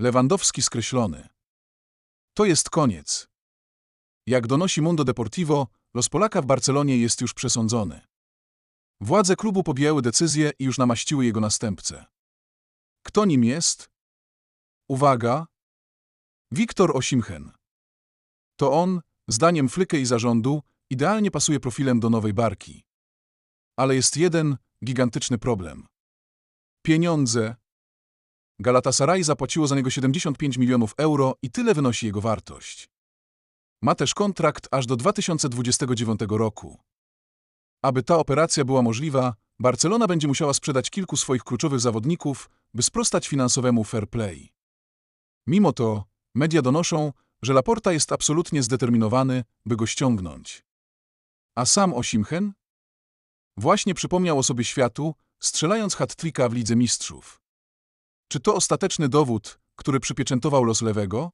Lewandowski skreślony. To jest koniec. Jak donosi Mundo Deportivo, los Polaka w Barcelonie jest już przesądzony. Władze klubu podjęły decyzję i już namaściły jego następcę. Kto nim jest? Uwaga! Wiktor Osimhen. To on, zdaniem Flyke i zarządu, idealnie pasuje profilem do nowej barki. Ale jest jeden gigantyczny problem. Pieniądze. Galatasaray zapłaciło za niego 75 milionów euro i tyle wynosi jego wartość. Ma też kontrakt aż do 2029 roku. Aby ta operacja była możliwa, Barcelona będzie musiała sprzedać kilku swoich kluczowych zawodników, by sprostać finansowemu fair play. Mimo to, media donoszą, że Laporta jest absolutnie zdeterminowany, by go ściągnąć. A sam Osimhen? Właśnie przypomniał o sobie światu, strzelając hat-tricka w Lidze Mistrzów. Czy to ostateczny dowód, który przypieczętował los lewego?